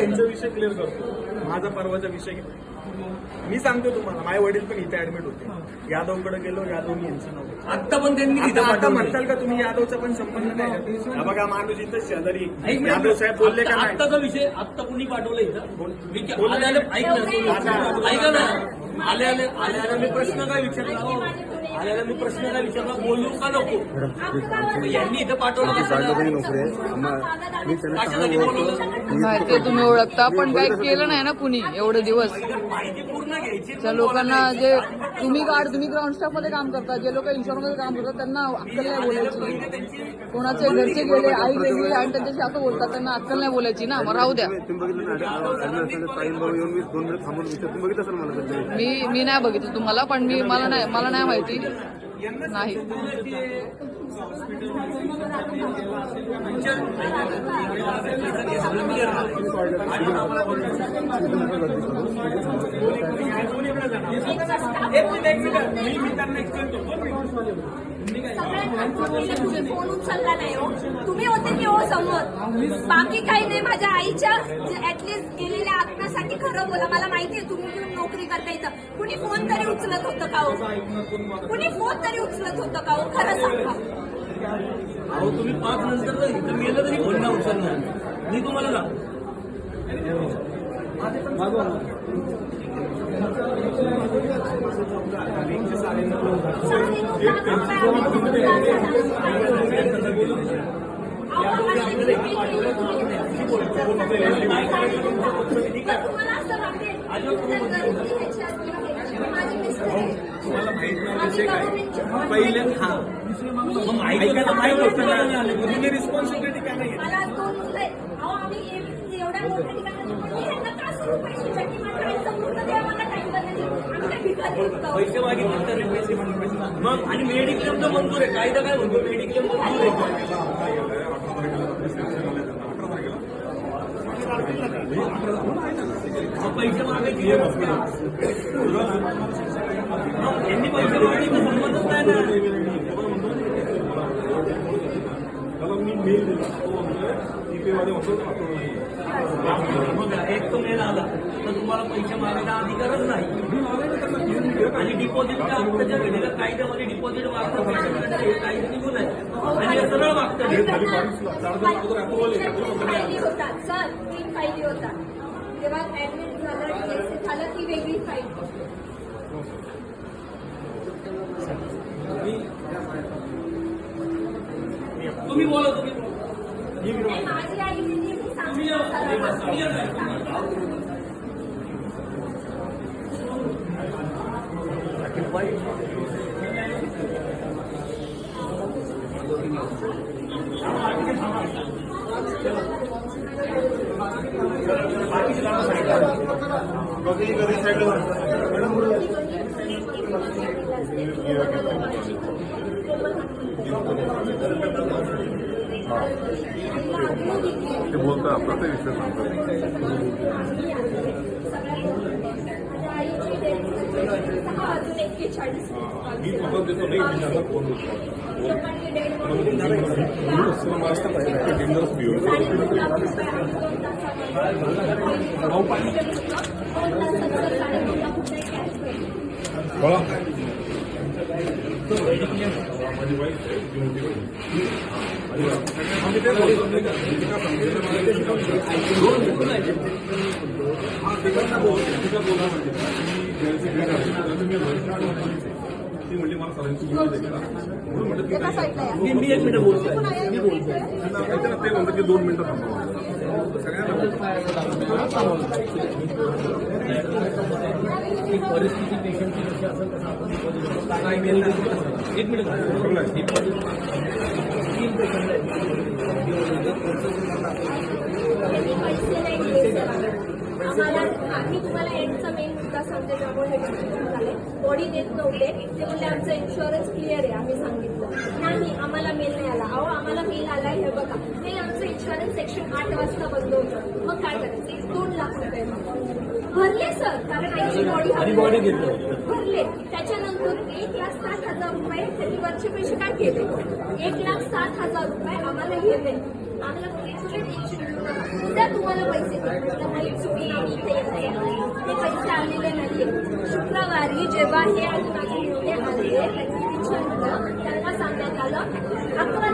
त्यांचा विषय क्लिअर करतो. माझा परवाचा विषय मी सांगतो तुम्हाला माझे वडील पण इथे ऍडमिट होते. यादवकडे गेलो यादवनी यांचं नाव. आत्ता पण त्यांनी इथं आता आता. म्हणताल का तुम्ही यादवचा पण संबंध नाही? हा बघा माणूस इथं शेजारी. यादव साहेब बोलले का नाही? आत्ताचा विषय आत्ता कुणी पाठवलं इथं. मी ऐक ना तुम्ही. आता- ऐका ना. आले आले आले आले मी प्रश्न काय विचारला हो? आले आले मी प्रश्न काय विचारला बोलू का नको? यांनी इथं पाठवलं कशाला? मी तुम्ही ओळखता पण काय केलं नाही ना कुणी एवढे दिवस. त्या लोकांना जे तुम्ही गाड तुम्ही ग्राउंड स्टाफमध्ये काम करता जे लोक इन्शुरन्समध्ये काम करतात त्यांना अक्कल नाही बोलायची. कोणाचे घरचे गेले आई वेगळी आणि त्यांच्याशी असं बोलतात त्यांना अक्कल नाही बोलायची ना. मग राहू द्या. मी मी नाही बघितलं. तुम्हाला पण मी मला नाही मला नाही माहिती. नाही. एक मिनिट एक मिनिट. मी त्यांना एक्सप्लेन करतो फोन उचलला नाही हो तुम्ही होते की हो समोर बाकी काही नाही माझ्या आईच्या ऍटलिस्ट गेलेल्या आत्म्यासाठी खरं बोला मला माहितीये तुम्ही नोकरी करता येतं कुणी फोन तरी उचलत होतं का हो कुणी फोन तरी उचलत होतं का हो खरं सांगा अहो तुम्ही पाच नंतर इथं गेलं तरी फोन नाही उचलणार? मी तुम्हाला सांगतो. तुम्हाला माहीत नाही विषय काय? पहिले हा मग माहिती ऐकायला माहीत होतं ना रिस्पॉन्सिबिलिटी काय नाही पैसे मागितले तर पैसे मग आणि मेडिक्लेम तर मंजूर आहे. कायदा काय म्हणतो? मेडिक्लेम मंजूर आहे. पैसे मागायचे मग त्यांनी पैसे मागितले संबंधच नाही ना. मी मेल दिला. तो म्हणतोयमध्ये म्हणतो पाठवलं नाही. मग एक तो मेल आला. तर तुम्हाला पैसे मागायचा अधिकारच नाही. आणि वेळेला? कायद्यामध्ये डिपॉझिट मागतो पैसे मागायचं हे कायदे निघून आहे आणि सरळ मागतं. ऍडमिट झालं झालं ती वेगळी फाईल तुम्ही बोला तुम्ही बोला. ते बोलतो आपला ते विषय सांगतो माझ्या आईची डेट सहा वाजून एक्केचाळीस मी पगार देतो नाही मी त्यांना फोन लोकांनी डेट म्हणून डेंजरस व्ह्यू साडेनऊ लाख रुपये आम्ही दोन तासामध्ये दोन तासानंतर साडेनऊ लाख रुपये cash केले. बोला माझी वाईफ आहे ती मोठी बहीण. बोलतो बोला म्हणजे मी ती म्हणली मला सरांची. मी एक मिनिट बोलतोय मी ना, ते म्हणतात की दोन मिनिटं थांबवा सगळ्यांना ही परिस्थिती पेशंटची कशी असेल मेल एक मिनिट आम्हाला हा, मी तुम्हाला एंडचा मेन मुद्दा सांगते त्यामुळे हे झाले. बॉडी देत नव्हते ते म्हणजे आमचं इन्शुरन्स क्लिअर आहे आम्ही सांगितलं. नाही आम्हाला मेल नाही आला. अहो आम्हाला मेल आला हे बघा. नाही आमचं इन्शुरन्स सेक्शन आठ वाजता बंद होतं. मग काय करायचं? दोन लाख रुपये भरले सर कारण आईची बॉडी घेतलं. भरले. त्याच्यानंतर एक लाख सात हजार रुपये त्यांनी वरचे पैसे काय केले? एक लाख सात हजार रुपये आम्हाला गेले. आम्हाला उद्या तुम्हाला पैसे ते पैसे आलेले नाही शुक्रवारी जेव्हा हे आणि माझे आले विचारलं त्यांना सांगण्यात आलं अकरा